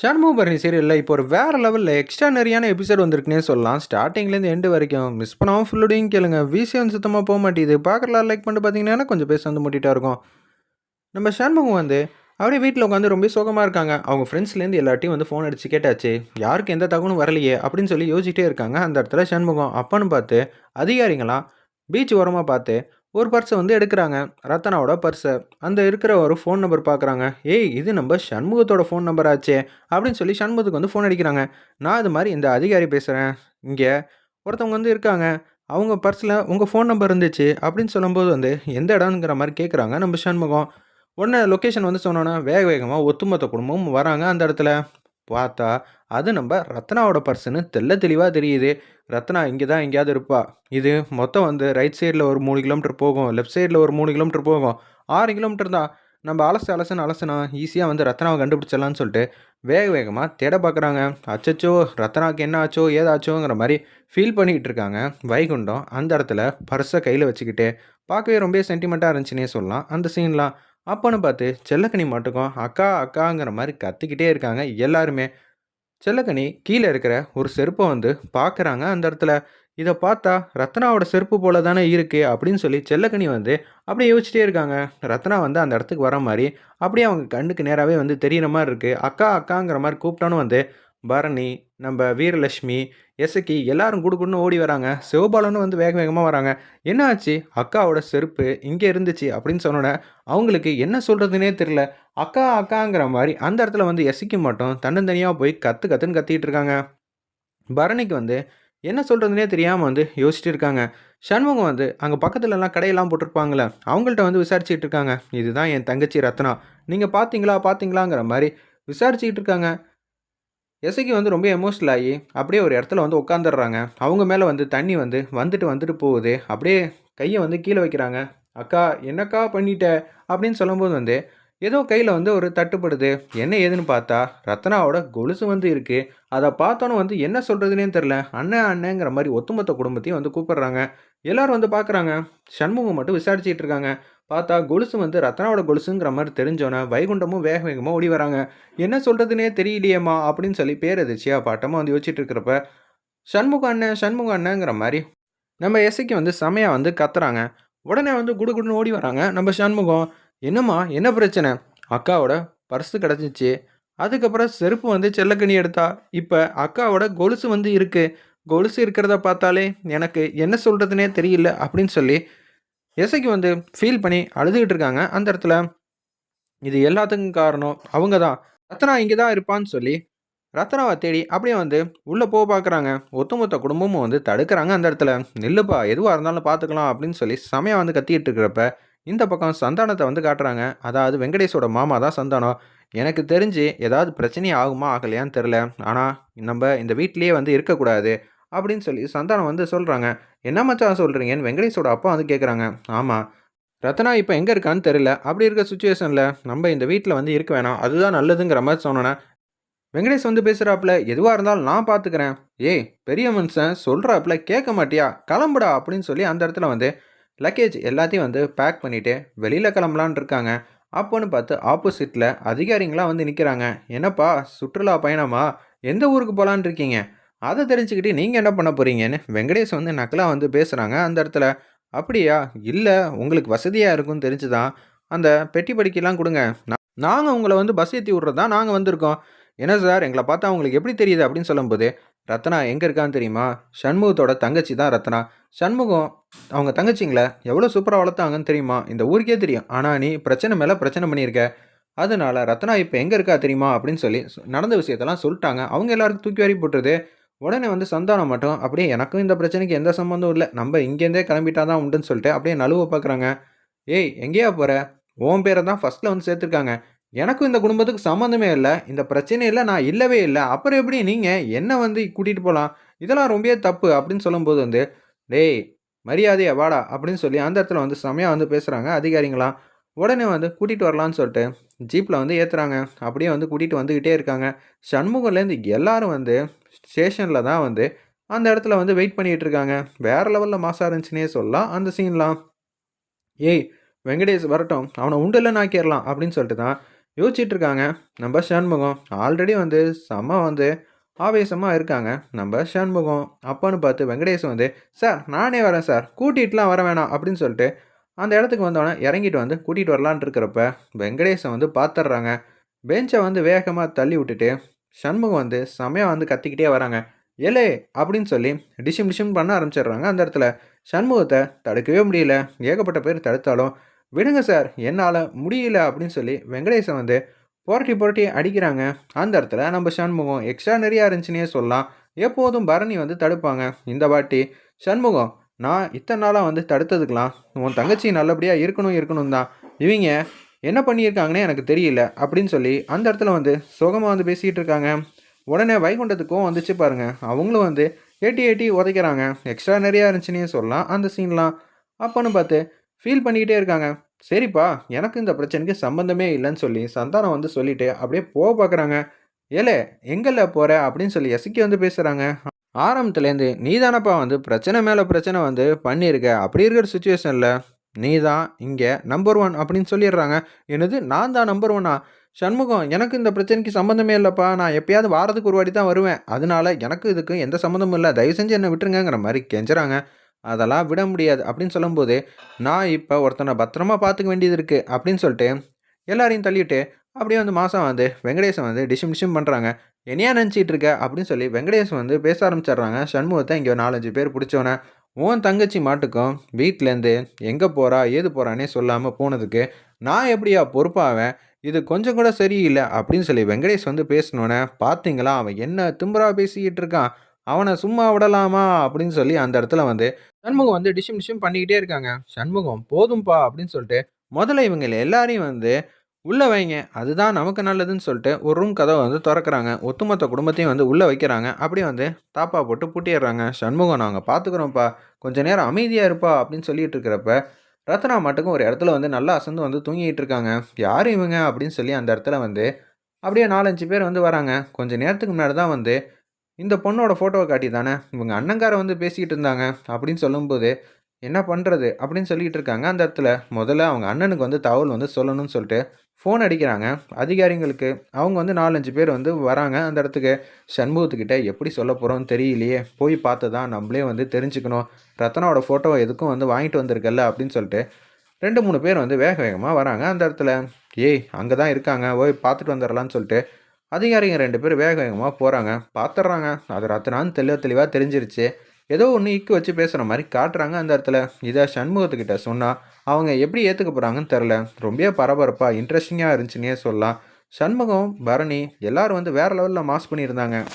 ஷண்முகபரணி சீரியலில் இப்போ ஒரு வேறு லெவலில் எக்ஸ்ட்ரானரியான எபிசோட் வந்திருக்குனே சொல்லலாம். ஸ்டார்டிங்லேருந்து எண்டு வரைக்கும் மிஸ் பண்ணாமல் ஃபுல்லுடையும் கேளுங்க. விஷயம் சுத்தமாக போக மாட்டேது பார்க்கலாம் லைக் பண்ணிட்டு பார்த்தீங்கன்னா கொஞ்சம் பேச வந்து முட்டிட்டா இருக்கும். நம்ம ஷண்முகம் வந்து அப்படியே வீட்டில் உட்காந்து ரொம்ப சோகமாக இருக்காங்க. அவங்க ஃப்ரெண்ட்ஸ்லேருந்து எல்லாட்டையும் வந்து ஃபோன் அடித்து கேட்டாச்சு. யாருக்கு எந்த தகவலும் வரலையே அப்படின்னு சொல்லி யோசிச்சிட்டே இருக்காங்க. அந்த இடத்துல சண்முகம் அப்பன்னு பார்த்து அதிகாரிங்களாம் பீச் ஓரமாக பார்த்து ஒரு பர்ஸை வந்து எடுக்கிறாங்க. ரத்தனாவோட பர்ஸை அந்த இருக்கிற ஒரு ஃபோன் நம்பர் பார்க்குறாங்க ஏய் இது நம்ம சண்முகத்தோட ஃபோன் நம்பர் ஆச்சே அப்படின்னு சொல்லி சண்முகத்துக்கு வந்து ஃபோன் அடிக்கிறாங்க. நான் இது மாதிரி இந்த அதிகாரி பேசுகிறேன் இங்கே ஒருத்தவங்க வந்து இருக்காங்க. அவங்க பர்ஸில் உங்கள் ஃபோன் நம்பர் இருந்துச்சு அப்படின்னு சொல்லும்போது வந்து எந்த இடம்ங்கிற மாதிரி கேட்குறாங்க நம்ம சண்முகம். உடனே லொக்கேஷன் வந்து சொன்னோன்னா வேக வேகமாக ஒத்துமொத்த குடும்பமும் வராங்க அந்த இடத்துல. பார்த்தா அது நம்ம ரத்னாவோட பர்சனு தெள்ள தெளிவாக தெரியுது. ரத்னா இங்கே தான் எங்கேயாவது இருப்பா. இது மொத்தம் வந்து ரைட் சைடில் ஒரு மூணு கிலோமீட்டர் போகும் லெஃப்ட் சைடில் ஒரு மூணு கிலோமீட்டர் போகும். ஆறு கிலோமீட்டர் தான். நம்ம அலசு அலசுன்னு அலசுனா ஈஸியாக வந்து ரத்னாவை கண்டுபிடிச்சிடலான்னு சொல்லிட்டு வேக வேகமாக தேட பார்க்குறாங்க அச்சச்சோ ரத்னாவுக்கு என்ன ஆச்சோ ஏதாச்சோங்கிற மாதிரி ஃபீல் பண்ணிக்கிட்டு இருக்காங்க. வைகுண்டம் அந்த இடத்துல பர்ஸை கையில் வச்சுக்கிட்டு பார்க்கவே ரொம்ப சென்டிமெண்ட்டாக இருந்துச்சுன்னே சொல்லலாம். அந்த சீன்லாம் அப்போன்னு பார்த்து செல்லக்கனி மட்டுக்கும் அக்கா அக்காங்கிற மாதிரி கத்திக்கிட்டே இருக்காங்க எல்லாருமே. செல்லக்கனி கீழே இருக்கிற ஒரு செருப்பை வந்து பார்க்குறாங்க அந்த இடத்துல. இதை பார்த்தா ரத்னாவோட செருப்பு போல தானே இருக்குது அப்படின்னு சொல்லி செல்லக்கனி வந்து அப்படியே யோசிச்சிட்டே இருக்காங்க. ரத்னா வந்து அந்த இடத்துக்கு வர மாதிரி அப்படியே அவங்க கண்ணுக்கு நேராகவே வந்து தெரியிற மாதிரி இருக்குது அக்கா அக்காங்கிற மாதிரி கூப்பிட்டானு வந்து பரணி நம்ம வீரலட்சுமி எசக்கி எல்லாரும் குடுக்குன்னு ஓடி வராங்க. சிவபாலனும் வந்து வேக வேகமாக வராங்க. என்ன ஆச்சு? அக்காவோட செருப்பு இங்கே இருந்துச்சு அப்படின்னு சொன்னோன்னே அவங்களுக்கு என்ன சொல்கிறதுனே தெரில அக்கா அக்காங்கிற மாதிரி அந்த இடத்துல வந்து எசக்கி மட்டும். தன்னந்தனியாக போய் கற்று கற்றுன்னு கத்திக்கிட்டு இருக்காங்க. பரணிக்கு வந்து என்ன சொல்கிறதுனே தெரியாமல் வந்து யோசிச்சுட்டு இருக்காங்க. சண்முகம் வந்து அங்கே பக்கத்துலலாம் கடையெல்லாம் போட்டிருப்பாங்களே அவங்கள்ட்ட வந்து விசாரிச்சுட்டு இருக்காங்க. இதுதான் என் தங்கச்சி ரத்னா. நீங்கள் பார்த்தீங்களா பார்த்தீங்களாங்கிற மாதிரி விசாரிச்சுக்கிட்டு இருக்காங்க. எசைக்கு வந்து ரொம்ப எமோஷனல் ஆகி அப்படியே ஒரு இடத்துல வந்து உட்காந்துடுறாங்க அவங்க மேலே வந்து தண்ணி வந்து வந்துட்டு வந்துட்டு போகுது. அப்படியே கையை வந்து கீழே வைக்கிறாங்க. அக்கா என்னக்கா பண்ணிட்ட? அப்படின்னு சொல்லும்போது வந்து ஏதோ கையில் வந்து ஒரு தட்டுப்படுது. என்ன ஏதுன்னு பார்த்தா ரத்னாவோட கொலுசு வந்து இருக்குது அதை பார்த்தோன்னு வந்து என்ன சொல்கிறதுனே தெரில அண்ணன் அண்ணங்கிற மாதிரி ஒத்துமொத்த குடும்பத்தையும் வந்து கூப்பிடுறாங்க. எல்லாரும் வந்து பார்க்குறாங்க சண்முகம் மட்டும் விசாரிச்சுட்டு இருக்காங்க. பார்த்தா கொலுசு வந்து ரத்னாவோட கொலுசுங்கிற மாதிரி தெரிஞ்சோன்னே வைகுண்டமும் வேக வேகமாக ஓடி வராங்க. என்ன சொல்கிறதுனே தெரியலையேம்மா அப்படின்னு சொல்லி பேர் எதிர்ச்சியா பாட்டமாக வந்து யோசிச்சுட்டு இருக்கிறப்ப சண்முக அண்ணன் சண்முக அண்ணங்கிற மாதிரி நம்ம எஸ்ஐக்கு வந்து செமையாக வந்து கத்துறாங்க. உடனே வந்து குடுகுடுன்னு ஓடி வராங்க நம்ம சண்முகம். என்னம்மா என்ன பிரச்சனை? அக்காவோட பர்ஸு கிடச்சிச்சு. அதுக்கப்புறம் செருப்பு வந்து செல்லக்கண்ணி எடுத்தா. இப்போ அக்காவோட கொலுசு வந்து இருக்குது கொலுசு இருக்கிறத பார்த்தாலே எனக்கு என்ன சொல்கிறதுனே தெரியல அப்படின்னு சொல்லி எசைக்கு வந்து ஃபீல் பண்ணி அழுதுகிட்டு இருக்காங்க. அந்த இடத்துல இது எல்லாத்துக்கும் காரணம் அவங்க தான். ரத்னா இங்கே தான் இருப்பான்னு சொல்லி ரத்னாவை தேடி அப்படியே வந்து உள்ளே போக பார்க்குறாங்க. ஒட்டுமொத்த குடும்பமும் வந்து தடுக்கிறாங்க. அந்த இடத்துல நில்லுப்பா எதுவாக இருந்தாலும் பார்த்துக்கலாம் அப்படின்னு சொல்லி சமயம் வந்து கத்திக்கிட்டு இருக்கிறப்ப இந்த பக்கம் சந்தானத்தை வந்து காட்டுறாங்க. அதாவது வெங்கடேஷோட மாமா தான் சந்தானம். எனக்கு தெரிஞ்சு ஏதாவது பிரச்சனை ஆகுமா ஆகலையான்னு தெரில ஆனால் நம்ம இந்த வீட்டிலேயே வந்து இருக்கக்கூடாது. அப்படின்னு சொல்லி சந்தானம் வந்து சொல்கிறாங்க என்ன மச்சான் சொல்கிறீங்கன்னு வெங்கடேஷோட அப்பா வந்து கேட்குறாங்க ஆமாம் ரத்னா இப்போ எங்கே இருக்கான்னு தெரியல. அப்படி இருக்க சுச்சுவேஷனில் நம்ம இந்த வீட்டில் வந்து இருக்க வேணாம். அதுதான் நல்லதுங்கிற மாதிரி சொன்னோன்னே வெங்கடேஷ் வந்து பேசுகிறாப்புல எதுவாக இருந்தாலும் நான் பார்த்துக்கிறேன் ஏய் பெரிய மனுஷன் சொல்கிறாப்புல கேட்க மாட்டியா? கிளம்புடா அப்படின்னு சொல்லி அந்த இடத்துல வந்து லக்கேஜ் எல்லாத்தையும் வந்து பேக் பண்ணிவிட்டு வெளியில் கிளம்பலான் இருக்காங்க. அப்போன்னு பார்த்து ஆப்போசிட்டில் அதிகாரிங்களாம் வந்து நிற்கிறாங்க என்னப்பா சுற்றுலா பயணமா? எந்த ஊருக்கு போகலான் இருக்கீங்க? அதை தெரிஞ்சுக்கிட்டு நீங்கள் என்ன பண்ண போகிறீங்கன்னு வெங்கடேஷ் வந்து நக்கலாக வந்து பேசுகிறாங்க அந்த இடத்துல அப்படியா? இல்லை உங்களுக்கு வசதியாக இருக்கும்னு தெரிஞ்சு தான் அந்த பெட்டி படிக்கலாம் கொடுங்க. நாங்கள் உங்களை வந்து பஸ் ஏற்றி விட்றது தான் நாங்கள் வந்திருக்கோம். என்ன சார்? எங்களை பார்த்தா உங்களுக்கு எப்படி தெரியுது அப்படின்னு சொல்லும்போது ரத்னா எங்கே இருக்கான்னு தெரியுமா? சண்முகத்தோட தங்கச்சி தான் ரத்னா. சண்முகம் அவங்க தங்கச்சிங்கள எவ்வளோ சூப்பராக வளர்த்தாங்கன்னு தெரியுமா? இந்த ஊருக்கே தெரியும். ஆனால் நீ பிரச்சனை மேலே பிரச்சனை பண்ணியிருக்க. அதனால் ரத்னா இப்போ எங்கே இருக்கா தெரியுமா? அப்படின்னு சொல்லி நடந்த விஷயத்தெல்லாம் சொல்லிட்டாங்க. அவங்க எல்லாருக்கும் தூக்கி வாரி போட்டுருது. உடனே வந்து சந்தானம் மட்டும் அப்படியே எனக்கும் இந்த பிரச்சனைக்கு எந்த சம்மந்தம் இல்லை. நம்ம இங்கேருந்தே கிளம்பிட்டா தான் உண்டுன்னு சொல்லிட்டு அப்படியே நழுவ பார்க்குறாங்க ஏய் எங்கேயா போகிற ஓன் பேரை தான் ஃபஸ்ட்டில் வந்து சேர்த்துருக்காங்க. எனக்கும் இந்த குடும்பத்துக்கு சம்மந்தமே இல்லை. இந்த பிரச்சனையில் நான் இல்லவே இல்லை. அப்புறம் எப்படி நீங்கள் என்ன வந்து கூட்டிகிட்டு போகலாம் இதெல்லாம் ரொம்பவே தப்பு அப்படின்னு சொல்லும்போது வந்து டேய் மரியாதையா வாடா அப்படின்னு சொல்லி அந்த இடத்துல வந்து செமையாக வந்து பேசுகிறாங்க அதிகாரிங்களாம். உடனே வந்து கூட்டிகிட்டு வரலான்னு சொல்லிட்டு ஜீப்பில் வந்து ஏற்றுறாங்க அப்படியே வந்து கூட்டிகிட்டு வந்துக்கிட்டே இருக்காங்க. சண்முகம்லேருந்து எல்லாரும் வந்து ஸ்டேஷனில் தான் வந்து அந்த இடத்துல வந்து வெயிட் பண்ணிகிட்டு இருக்காங்க. வேறு லெவலில் மாசாக இருந்துச்சுன்னே சொல்லலாம். அந்த சீன்லாம் ஏய் வெங்கடேஷ் வரட்டும். அவனை உண்டில் நாக்கிடலாம் அப்படின்னு சொல்லிட்டு தான் யோசிச்சுட்டு இருக்காங்க. நம்ம சண்முகம் ஆல்ரெடி வந்து செம்ம வந்து ஆவேசமாக இருக்காங்க. நம்ம சண்முகம் அப்பான்னு பார்த்து வெங்கடேஷ் வந்து சார் நானே வரேன் சார். கூட்டிகிட்டுலாம் வர வேணாம். அப்படின்னு சொல்லிட்டு அந்த இடத்துக்கு வந்தோடனே இறங்கிட்டு வந்து கூட்டிகிட்டு வரலான்ட்டு இருக்கிறப்ப வெங்கடேஷை வந்து பார்த்துட்றாங்க பெஞ்சை வந்து வேகமாக தள்ளி விட்டுட்டு சண்முகம் வந்து செமையாக வந்து கத்திக்கிட்டே வராங்க. ஏலே! அப்படின்னு சொல்லி டிஷிம் டிஷிம் பண்ண ஆரம்பிச்சிடுறாங்க அந்த இடத்துல. சண்முகத்தை தடுக்கவே முடியல. ஏகப்பட்ட பேர் தடுத்தாலும் விடுங்க சார் என்னால் முடியல அப்படின்னு சொல்லி வெங்கடேசன் வந்து புரட்டி புரட்டி அடிக்கிறாங்க. அந்த இடத்துல நம்ம சண்முகம் எக்ஸ்ட்ரா நிறையா இருந்துச்சுன்னே சொல்லலாம். எப்போதும் பரணி வந்து தடுப்பாங்க. இந்த வாட்டி சண்முகம் நான் இத்தனை நாளாக வந்து தடுத்ததுக்கெலாம் உன் தங்கச்சி நல்லபடியாக இருக்கணும் இருக்கணும் தான் இவங்க என்ன பண்ணியிருக்காங்கன்னே எனக்கு தெரியல அப்படின்னு சொல்லி அந்த இடத்துல வந்து சுகமாக வந்து பேசிகிட்டு இருக்காங்க. உடனே வைகுண்டத்துக்கும் வந்துச்சு பாருங்கள் அவங்களும் வந்து ஏட்டி ஏட்டி உதைக்கிறாங்க. எக்ஸ்ட்ரா நிறையா இருந்துச்சுன்னே சொல்லலாம். அந்த சீன்லாம் அப்போன்னு பார்த்து ஃபீல் பண்ணிக்கிட்டே இருக்காங்க. சரிப்பா எனக்கு இந்த பிரச்சனைக்கு சம்மந்தமே இல்லைன்னு சொல்லி சந்தானம் வந்து சொல்லிட்டு அப்படியே போக பார்க்குறாங்க. ஏலே எங்கல்ல போகிற அப்படின்னு சொல்லி எசக்கி வந்து பேசுகிறாங்க ஆரம்பத்துலேருந்து நீ தானப்பா வந்து பிரச்சனை மேலே பிரச்சனை வந்து பண்ணியிருக்க. அப்படி இருக்கிற சுச்சுவேஷனில் நீ தான் இங்கே நம்பர் ஒன் அப்படின்னு சொல்லிடுறாங்க. என்னது? நான் தான் நம்பர் ஒன்னா சண்முகம் எனக்கு இந்த பிரச்சனைக்கு சம்மந்தமே இல்லைப்பா. நான் எப்பயாவது வாரத்துக்கு ஒரு வாட்டி தான் வருவேன். அதனால எனக்கு இதுக்கு எந்த சம்மந்தமும் இல்லை. தயவு செஞ்சு என்னை விட்டுருங்கிற மாதிரி கெஞ்சுறாங்க. அதெல்லாம் விட முடியாது அப்படின்னு சொல்லும்போது நான் இப்போ ஒருத்தனை பத்திரமா பார்த்துக்க வேண்டியது இருக்குது அப்படின்னு சொல்லிட்டு எல்லாரையும் தள்ளிவிட்டு அப்படியே வந்து மாதம் வந்து வெங்கடேசன் வந்து டிஷிம் டிஷிம் பண்ணுறாங்க என்னையா நினச்சிட்டு இருக்க? அப்படின்னு சொல்லி வெங்கடேசன் வந்து பேச ஆரம்பிச்சிடுறாங்க. சண்முகத்தை இங்கே நாலஞ்சு பேர் பிடிச்சோன்னே உன் தங்கச்சி மாட்டுக்கும் வீட்டிலேருந்து எங்கே போகிறா ஏது போகிறானே சொல்லாமல் போனதுக்கு நான் எப்படியா பொறுப்பாவேன்? இது கொஞ்சம் கூட சரியில்லை அப்படின்னு சொல்லி வெங்கடேஷ் வந்து பேசினோன்னே பார்த்தீங்களா அவன் என்ன திம்புறா பேசிக்கிட்டு இருக்கான்? அவனை சும்மா விடலாமா? அப்படின்னு சொல்லி அந்த இடத்துல வந்து சண்முகம் வந்து டிஷிம் டிஷிம் பண்ணிக்கிட்டே இருக்காங்க. சண்முகம் போதும்பா அப்படின்னு சொல்லிட்டு முதல்ல இவங்க எல்லாரையும் வந்து உள்ளே வைங்க. அதுதான் நமக்கு நல்லதுன்னு சொல்லிட்டு ஒரு ரூம் கதவை வந்து திறக்கிறாங்க. ஒத்துமொத்த குடும்பத்தையும் வந்து உள்ளே வைக்கிறாங்க. அப்படியே வந்து தாப்பா போட்டு பூட்டிடுறாங்க. சண்முகம் நாங்கள் பார்த்துக்குறோம்ப்பா கொஞ்சம் நேரம் அமைதியாக இருப்பா. அப்படின்னு சொல்லிட்டு இருக்கிறப்ப ரத்னா மட்டுக்கும் ஒரு இடத்துல வந்து நல்லா அசந்து வந்து தூங்கிட்டு இருக்காங்க. யார் இவங்க? அப்படின்னு சொல்லி அந்த இடத்துல வந்து அப்படியே நாலஞ்சு பேர் வந்து வராங்க. கொஞ்சம் நேரத்துக்கு முன்னாடி தான் வந்து இந்த பொண்ணோட ஃபோட்டோவை காட்டி தானே இவங்க அண்ணங்கார வந்து பேசிக்கிட்டு இருந்தாங்க. அப்படின்னு சொல்லும்போது என்ன பண்ணுறது அப்படின்னு சொல்லிகிட்டு இருக்காங்க அந்த இடத்துல. முதல்ல அவங்க அண்ணனுக்கு வந்து தகவல் வந்து சொல்லணும்னு சொல்லிட்டு ஃபோன் அடிக்கிறாங்க. அதிகாரிங்களுக்கு அவங்க வந்து நாலஞ்சு பேர் வந்து வராங்க. அந்த இடத்துக்கு சண்முகத்துக்கிட்ட எப்படி சொல்ல போகிறோம்னு தெரியலையே. போய் பார்த்து தான் நம்மளே வந்து தெரிஞ்சுக்கணும். ரத்னாவோட ஃபோட்டோவை எதுக்கும் வந்து வாங்கிட்டு வந்திருக்கல்ல அப்படின்னு சொல்லிட்டு ரெண்டு மூணு பேர் வந்து வேக வேகமாக வராங்க. அந்த இடத்துல ஏய் அங்கே தான் இருக்காங்க. போய் பார்த்துட்டு வந்துடலான்னு சொல்லிட்டு அதிகாரிங்க ரெண்டு பேர் வேக வேகமாக போகிறாங்க பார்த்துட்றாங்க. அது ரத்னான்னு தெளிவாக தெளிவாக தெரிஞ்சிருச்சு. ஏதோ ஒன்று இக்கு வச்சு பேசுகிற மாதிரி காட்டுறாங்க அந்த இடத்துல. இதை சண்முகத்துக்கிட்ட சொன்னால் அவங்க எப்படி ஏற்றுக்க போகிறாங்கன்னு தெரில ரொம்ப பரபரப்பாக இன்ட்ரெஸ்டிங்காக இருந்துச்சுன்னே சொல்லலாம். சண்முகம் பரணி எல்லோரும் வந்து வேறு லெவலில் மாஸ் பண்ணியிருந்தாங்க.